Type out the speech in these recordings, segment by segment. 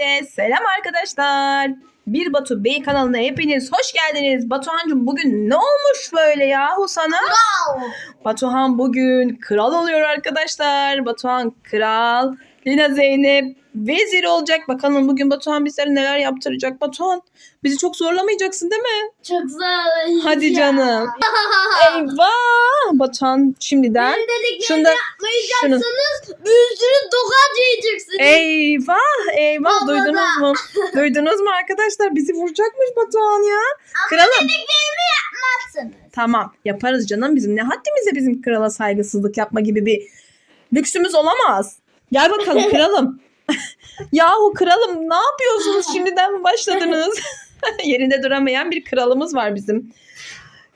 Herkese selam arkadaşlar. Bir Batu Bey kanalına hepiniz hoş geldiniz. Batuhan'cığım bugün ne olmuş böyle yahu sana? Batuhan bugün kral oluyor arkadaşlar. Batuhan kral. Lina Zeynep vezir olacak. Bakalım bugün Batuhan bizlere neler yaptıracak. Batuhan bizi çok zorlamayacaksın değil mi? Çok zor. Hadi canım. Eyvah. Batuhan şimdiden. Benim dediklerimi Şunda- yapmayacaksınız. Bir sürü tokat yiyeceksiniz. Eyvah eyvah Baba duydunuz mu? Duydunuz mu arkadaşlar? Bizi vuracakmış Batuhan ya. Kralım. dediklerimi yapmazsınız. Tamam yaparız canım bizim ne haddimize bizim krala saygısızlık yapma gibi bir lüksümüz olamaz. Gel bakalım kralım. Yahu kralım ne yapıyorsunuz şimdiden mi başladınız? Yerinde duramayan bir kralımız var bizim.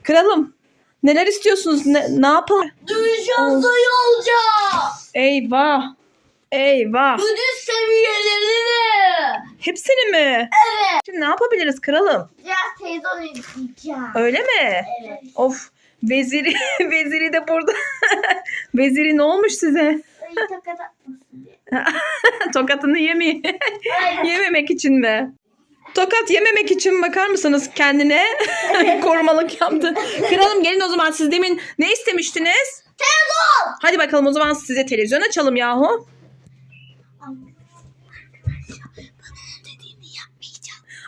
Kralım neler istiyorsunuz ne, ne yapalım? Duyacağım sayı olacak. Eyvah eyvah Bütün seviyelerini. hepsini mi? Evet. Şimdi ne yapabiliriz kralım? Biraz televizyon izleyeceğim. Öyle mi? Evet. Of veziri veziri de burada. veziri ne olmuş size? Tokat atmasın diye. Tokatını yeme Aynen. yememek için mi? Tokat yememek için bakar mısınız kendine? Korumalık yaptı. Kralım gelin o zaman siz demin ne istemiştiniz? Televizyon. Hadi bakalım o zaman size televizyon açalım yahu.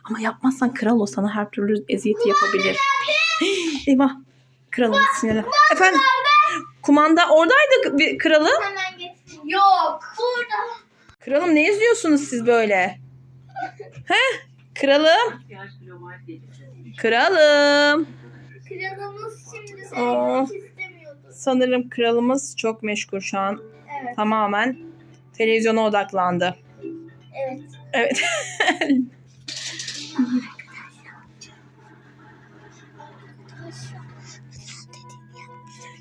Ama yapmazsan kral o sana her türlü eziyeti yapabilir. Eyvah. Kralım sinirli. Efendim kumanda oradaydı bir kralım. Hemen. Yok. Burada. Kralım ne izliyorsunuz siz böyle? He? Kralım. Kralım. Kralımız şimdi istemiyordu. Sanırım kralımız çok meşgul şu an. Evet. Tamamen televizyona odaklandı. Evet. Evet.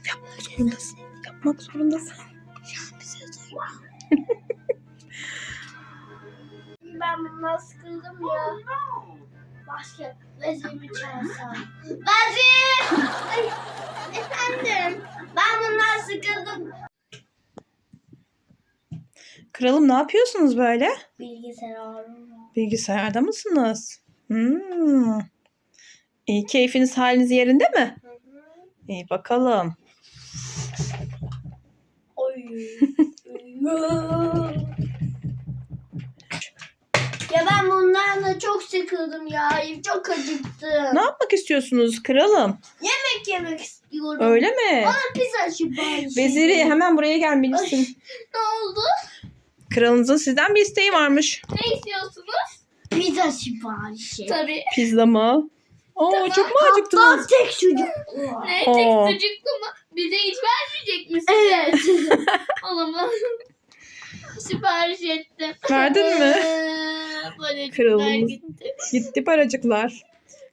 Yapmak zorundasın. Yapmak zorundasın. Ben bundan sıkıldım ya. Başka vezirimi çağırsam. Vezir! Ay, efendim. Ben bundan sıkıldım. Kralım ne yapıyorsunuz böyle? Bilgisayarım. Bilgisayarda mısınız? Hmm. İyi keyfiniz haliniz yerinde mi? İyi bakalım. Oy. Ya ben bundan da çok sıkıldım ya. Çok acıktım. Ne yapmak istiyorsunuz kralım? Yemek yemek istiyorum. Öyle mi? Bana pizza siparişi. Veziri hemen buraya gelmelisin. Ne oldu? Kralınızın sizden bir isteği varmış. Ne istiyorsunuz? Pizza siparişi. Tabii. Pizza mı? Oo Tamam. çok mu Hatta acıktınız? tek çocuk. Ne Oo. tek çocuklu mu? Bize hiç vermeyecek misin? Evet. Olamaz. Sipariş ettim. Verdin mi? Paracıklar Kralımız. gitti. Gitti paracıklar.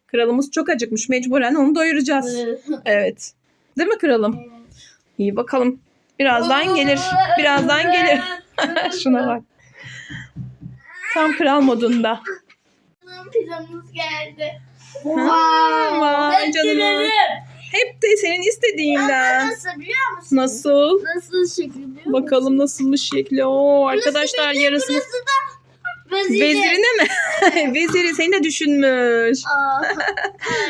Kralımız çok acıkmış. Mecburen onu doyuracağız. Evet. Değil mi kralım? İyi bakalım. Birazdan gelir. Birazdan gelir. Şuna bak. Tam kral modunda. Pizzamız geldi. Ha, vay canına. Hep de senin istediğinden. Nasıl biliyor musun? Nasıl? Nasıl biliyor musun? Bakalım nasılmış şekli. Oo arkadaşlar yarısını Burası da veziri. vezirine mi? Veziri seni de düşünmüş. Aa,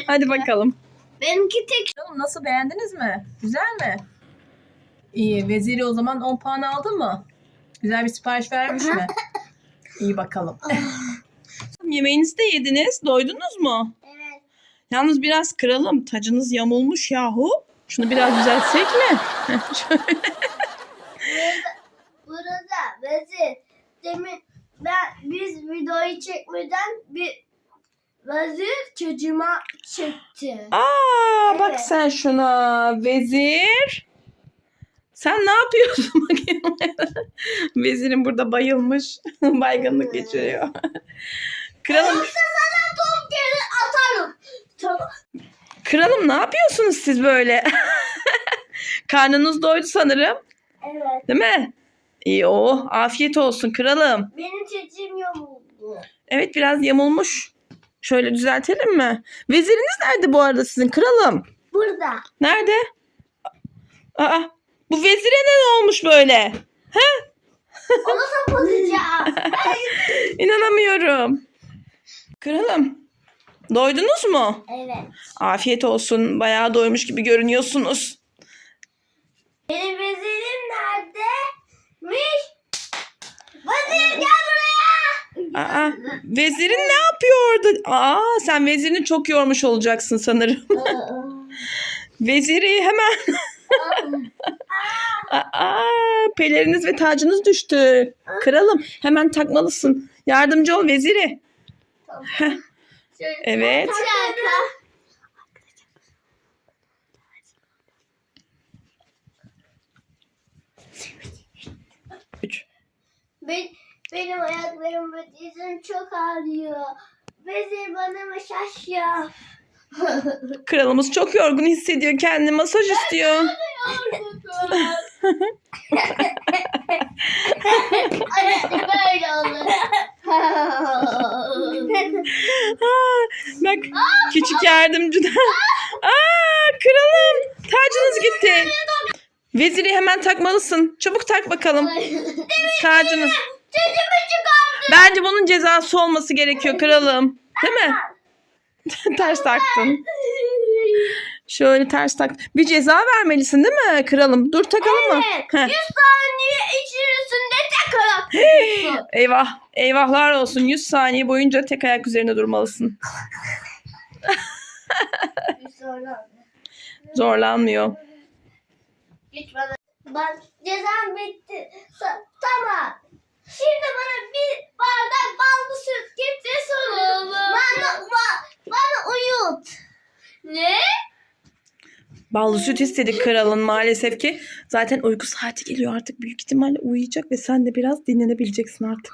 Hadi bakalım. benimki tek. Oğlum nasıl beğendiniz mi? Güzel mi? İyi. Veziri o zaman 10 puan aldın mı? Güzel bir sipariş vermiş mi? İyi bakalım. Yemeğinizi de yediniz. Doydunuz mu? Yalnız biraz kralım. Tacınız yamulmuş yahu. Şunu biraz düzeltsek mi? Burada vezir. Demin ben biz videoyu çekmeden bir vezir çocuğuma çekti. Aa bak Evet. sen şuna. Vezir. Sen ne yapıyorsun bakayım? Vezirin burada bayılmış. Baygınlık geçiriyor. Kralım, Yoksa sana top geri atarım. Tamam. kralım ne yapıyorsunuz siz böyle? Karnınız doydu sanırım. Evet. Değil mi? İyi o. Afiyet olsun kralım. Benim çocuğum yamuldu. Evet biraz yamulmuş. Şöyle düzeltelim mi? Veziriniz nerede bu arada sizin kralım? Burada. Nerede? Aa, bu vezire ne olmuş böyle? He? Onu top atacağım. İnanamıyorum. Kralım. Doydunuz mu? evet. Afiyet olsun. Bayağı doymuş gibi görünüyorsunuz. Benim vezirim neredemiş? Vezir gel buraya. Aa, vezirin ne yapıyor orada? Aa, sen vezirini çok yormuş olacaksın sanırım. Veziri hemen. Aa, peleriniz ve tacınız düştü. Kralım hemen takmalısın. Yardımcı ol veziri. Şöyle evet. Üç. Ben, benim ayaklarım ve dizim çok ağrıyor. Vezir bana masaj yap. Kralımız çok yorgun hissediyor kendini. Masaj istiyor. İşte böyle olur. Bak küçük yardımcı da. Aa, kralım tacınız gitti. Veziri hemen takmalısın. Çabuk tak bakalım tacını. Bence bunun cezası olması gerekiyor kralım. Değil mi? ters taktın. Şöyle ters tak. Bir ceza vermelisin değil mi kralım? Dur takalım mı? Evet. Heh. 100 saniye. Eyvah. Eyvahlar olsun. 100 saniye boyunca tek ayak üzerinde durmalısın. Zorlanmıyor. Bana. Bak cezam bitti. Tamam. Şimdi bana bir bardak ballı süt getir sonra. Oğlum. Bana, ba- bana uyut. Ne? Ballı süt istedik kralın maalesef ki. Zaten uyku saati geliyor artık. Büyük ihtimalle uyuyacak ve sen de biraz dinlenebileceksin artık.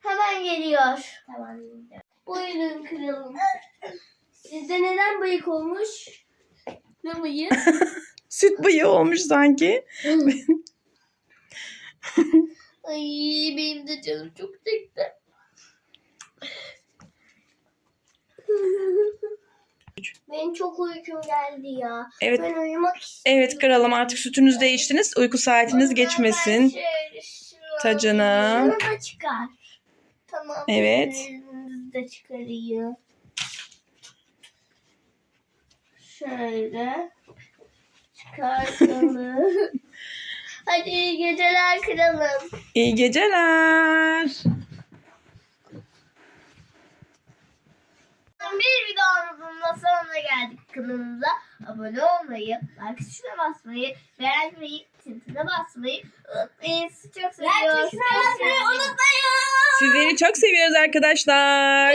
Hemen geliyor. Tamam. Buyurun kralım. Sizde neden bıyık olmuş? Ne mıyım? Süt bıyığı olmuş sanki. Ay benim de canım çok çekti. Benim çok uykum geldi ya. Evet. Ben uyumak istiyorum. Evet kralım artık sütünüzü değiştiniz. Uyku saatiniz geçmesin. Şöyle şunu Tacını. Şunu da çıkar. Tamam. Evet. De çıkarayım. Şöyle. Çıkartalım. Hadi iyi geceler kralım. İyi geceler. Bir videomuzun da sonuna geldik kanalımıza. Abone olmayı, like tuşuna basmayı, beğenmeyi, tintine basmayı unutmayın. Sizi çok seviyoruz. Like tuşuna basmayı unutmayın. Sizleri çok seviyoruz arkadaşlar.